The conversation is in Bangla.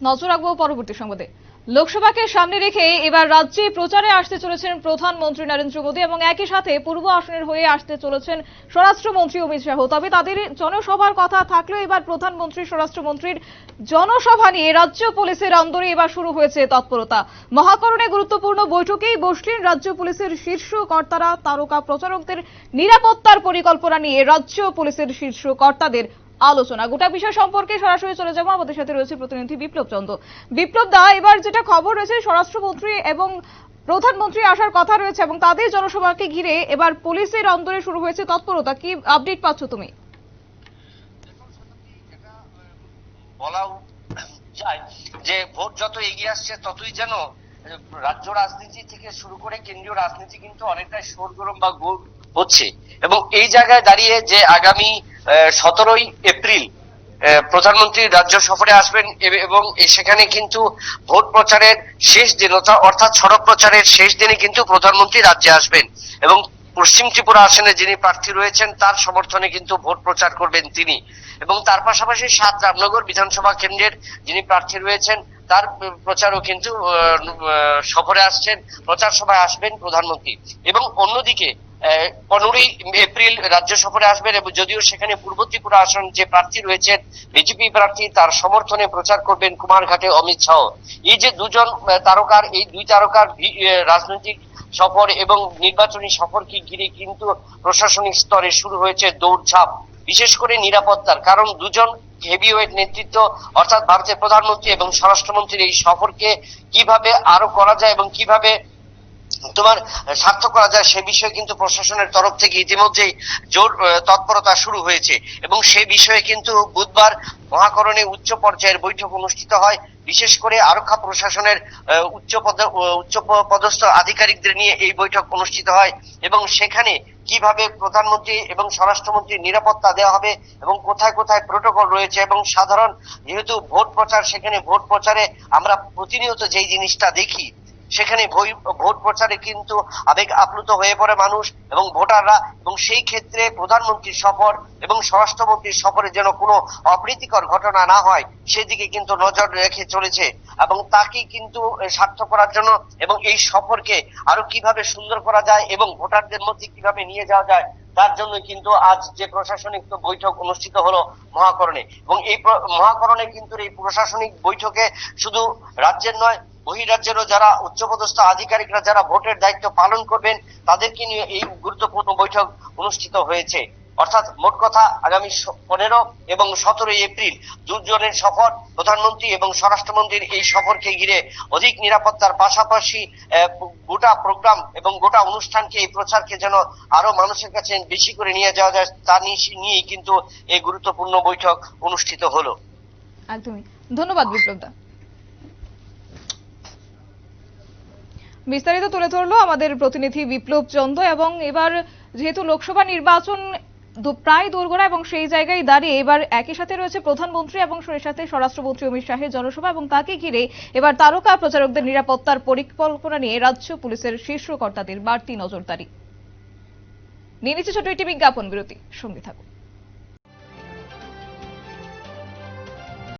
নজর রাখব পরবর্তী সংবাদে। লোকসভাকে সামনে রেখে এবার রাজ্যে প্রচারে আসতে চলেছেন প্রধানমন্ত্রী নরেন্দ্র মোদী এবং একই সাথে পূর্ব আসনের হয়ে আসতে চলেছেন স্বরাষ্ট্রমন্ত্রী অমিত শাহ। তবে তাদের জনসভার কথা থাকলেও এবার প্রধানমন্ত্রী, স্বরাষ্ট্রমন্ত্রীর জনসভা নিয়ে রাজ্য পুলিশের অন্দরে এবার শুরু হয়েছে তৎপরতা। মহাকরণে গুরুত্বপূর্ণ বৈঠকেই বসলেন রাজ্য পুলিশের শীর্ষ কর্তারা, তারকা প্রচারকদের নিরাপত্তার পরিকল্পনা নিয়ে রাজ্য পুলিশের শীর্ষ কর্তাদের আলোচনা। গোটা বিষয় সম্পর্কে সরাসরি চলে যাব। আমাদের সাথে রয়েছে প্রতিনিধি বিপ্লব চন্দ্র। বিপ্লব দা, এবার যেটা খবর রয়েছে, স্বরাষ্ট্রমন্ত্রী এবং প্রধানমন্ত্রী আসার কথা রয়েছে এবং তাদের জনসভাকে ঘিরে এবার পুলিশের অন্তরে শুরু হয়েছে তৎপরতা। কি আপডেট পাচ্ছ তুমি? বলা যায় যে ভোট যত এগিয়ে আসছে, ততই যেন রাজ্য রাজনীতি থেকে শুরু করে কেন্দ্রীয় রাজনীতি কিন্তু অনেকটাই সরগরম বা হচ্ছে। এবং এই জায়গায় দাঁড়িয়ে যে আগামী সতেরোই এপ্রিল প্রধানমন্ত্রী রাজ্য সফরে আসবেন এবং সেখানে কিন্তু ভোট প্রচারের শেষ দিন অর্থা- অর্থাৎ সড়ক প্রচারের শেষ দিনে কিন্তু প্রধানমন্ত্রী রাজ্যে আসবেন। এবং পশ্চিম ত্রিপুরা আসনে যিনি প্রার্থী রয়েছেন, তার সমর্থনে কিন্তু ভোট প্রচার করবেন তিনি। এবং তার পাশাপাশি সাত রামনগর বিধানসভা কেন্দ্রের যিনি প্রার্থী রয়েছেন, তার প্রচারও কিন্তু সফরে আসছেন, প্রচার সভায় আসবেন প্রধানমন্ত্রী। এবং অন্যদিকে পনেরোই এপ্রিল রাজ্য সফরে আসবেন এবং যদিও সেখানে পূর্ব ত্রিপুরা আসন যে প্রার্থী রয়েছেন, বিজেপি প্রার্থী, তার সমর্থনে প্রচার করবেন কুমারঘাটে অমিত শাহ। এই যে দুজন তারকার, এই দুই তারকার রাজনৈতিক সফর এবং নির্বাচনী সফরকে ঘিরে কিন্তু প্রশাসনিক স্তরে শুরু হয়েছে দৌড়ঝাঁপ, বিশেষ করে নিরাপত্তার। কারণ দুজন হেভিওয়েট নেতৃত্ব, অর্থাৎ ভারতের প্রধানমন্ত্রী এবং স্বরাষ্ট্রমন্ত্রীর এই সফরকে কীভাবে আরও করা যায় এবং কীভাবে তোমার সার্থক করা যায় সে বিষয়ে কিন্তু প্রশাসনের তরফ থেকে ইতিমধ্যেই জোর তৎপরতা শুরু হয়েছে। এবং সে বিষয়ে কিন্তু বুধবার মহাকরণে উচ্চ পর্যায়ের বৈঠক অনুষ্ঠিত হয়। বিশেষ করে আরক্ষা প্রশাসনের উচ্চ পদ উচ্চ পদস্থ আধিকারিকদের নিয়ে এই বৈঠক অনুষ্ঠিত হয়। এবং সেখানে কীভাবে প্রধানমন্ত্রী এবং স্বরাষ্ট্রমন্ত্রীর নিরাপত্তা দেওয়া হবে এবং কোথায় কোথায় প্রোটোকল রয়েছে এবং সাধারণ যেহেতু ভোট প্রচার, সেখানে ভোট প্রচারে আমরা প্রতিনিয়ত যেই জিনিসটা দেখি সেখানে ভোট প্রচারে কিন্তু আবেগ আপ্লুত হয়ে পড়ে মানুষ এবং ভোটাররা এবং সেই ক্ষেত্রে প্রধানমন্ত্রীর সফর এবং স্বরাষ্ট্রমন্ত্রীর সফরে যেন কোনো অপ্রীতিকর ঘটনা না হয়, সেদিকে কিন্তু নজর রেখে চলেছে এবং তাকে কিন্তু সার্থক করার জন্য এবং এই সফরকে আরও কীভাবে সুন্দর করা যায় এবং ভোটারদের মধ্যে কীভাবে নিয়ে যাওয়া যায়, তার জন্য কিন্তু আজ যে প্রশাসনিক বৈঠক অনুষ্ঠিত হলো মহাকরণে এবং এই মহাকরণে কিন্তু এই প্রশাসনিক বৈঠকে শুধু রাজ্যের নয় বহিরাজ্যেরও যারা উচ্চপদস্থ আধিকারিকরা যারা ভোটের দায়িত্ব পালন করবেন, তাদেরকে নিয়ে এই গুরুত্বপূর্ণ বৈঠক অনুষ্ঠিত হয়েছে। অর্থাৎ মোট কথা, আগামী পনেরো এবং সতেরোই এপ্রিল দুজনের সফর, প্রধানমন্ত্রী এবং স্বরাষ্ট্রমন্ত্রীর এই সফরকে ঘিরে অধিক নিরাপত্তার পাশাপাশি গোটা প্রোগ্রাম এবং গোটা অনুষ্ঠানকে, এই প্রচারকে যেন আরও মানুষের কাছে বেশি করে নিয়ে যাওয়া যায়, তা নিয়েই কিন্তু এই গুরুত্বপূর্ণ বৈঠক অনুষ্ঠিত হলো। একদমই। ধন্যবাদ বিপ্লব বিস্তারিত তুলে ধরলো আমাদের প্রতিনিধি বিপ্লব চন্দ্র এবং এবার যেহেতু লোকসভা নির্বাচন প্রায় দোরগোড়া এবং সেই জায়গায় দাঁড়িয়ে এবার একই সাথে রয়েছে প্রধানমন্ত্রী এবং সাথে স্বরাষ্ট্রমন্ত্রী অমিত শাহের জনসভা এবং তাকে ঘিরে এবার তারকা প্রচারকদের নিরাপত্তার পরিকল্পনা নিয়ে রাজ্য পুলিশের শীর্ষ কর্তাদের বাড়তি নজরদারি। নিয়ে নিচ্ছে ছোট একটি বিজ্ঞাপন বিরতি। সঙ্গে থাকুন।